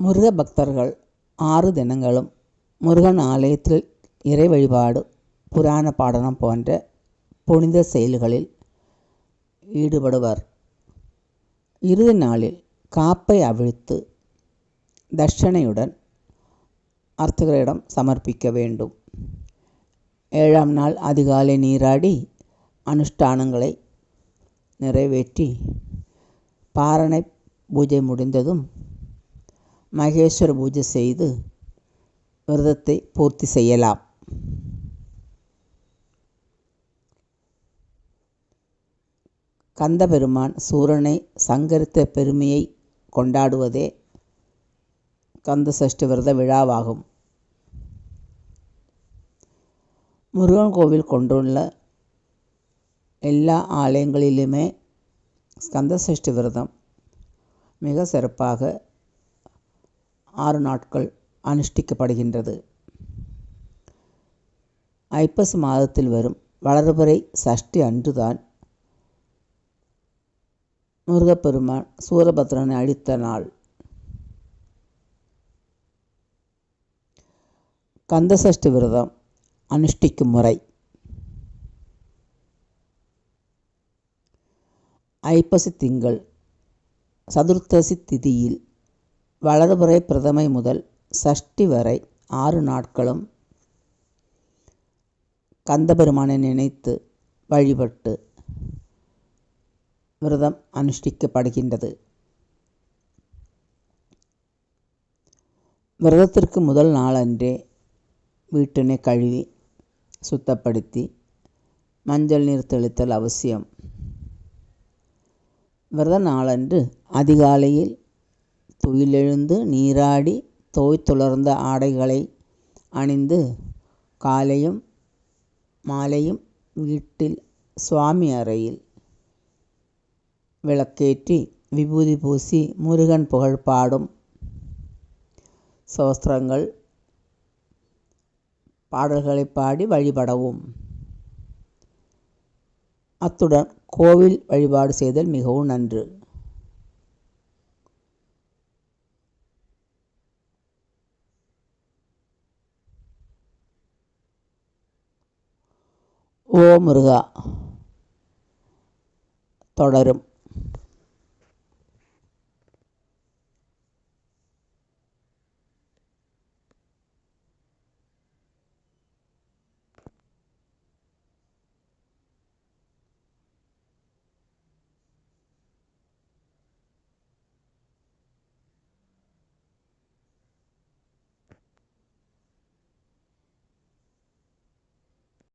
முருக பக்தர்கள் ஆறு தினங்களும் முருகன் ஆலயத்தில் இறை வழிபாடு புராண பாடனம் போன்ற புனித செயல்களில் ஈடுபடுவர். இறுதி நாளில் காப்பை அவிழ்த்து தட்சணையுடன் அர்ச்சகரிடம் சமர்ப்பிக்க வேண்டும். ஏழாம் நாள் அதிகாலை நீராடி அனுஷ்டானங்களை நிறைவேற்றி பாரணை பூஜை முடிந்ததும் மகேஸ்வர பூஜை செய்து விரதத்தை பூர்த்தி செய்யலாம். கந்தபெருமான் சூரனை சங்கரித்த பெருமையை கொண்டாடுவதே கந்த சஷ்டி விரத விழாவாகும். முருகன் கோவில் கொண்டுள்ள எல்லா ஆலயங்களிலுமே ஸ்கந்த சஷ்டி விரதம் மிக சிறப்பாக ஆறு நாட்கள் அனுஷ்டிக்கப்படுகின்றது. ஐப்பசி மாதத்தில் வரும் வளர்பறை சஷ்டி அன்றுதான் முருகப்பெருமான் சூரபத்ரனை அழித்த நாள். கந்தசஷ்டி விரதம் அனுஷ்டிக்கும் முறை. ஐப்பசி திங்கள் சதுர்த்தசி திதியில் வலதுபுறை பிரதமை முதல் சஷ்டி வரை ஆறு நாட்களும் கந்தபெருமானை நினைத்து வழிபட்டு விரதம் அனுஷ்டிக்கப்படுகின்றது. விரதத்திற்கு முதல் நாளன்றே வீட்டினை கழுவி சுத்தப்படுத்தி மஞ்சள் நீர் தெளித்தல் அவசியம். விரத நாளன்று அதிகாலையில் துயிலெழுந்து நீராடி தோய்த்துளர்ந்த ஆடைகளை அணிந்து காலையும் மாலையும் வீட்டில் சுவாமி அறையில் விளக்கேற்றி விபூதி பூசி முருகன் புகழ் பாடும் சோஸ்திரங்கள் பாடல்களை பாடி வழிபடவும். அத்துடன் கோவில் வழிபாடு செய்தல் மிகவும் நன்று. ஓ முருகா. தொடரும்.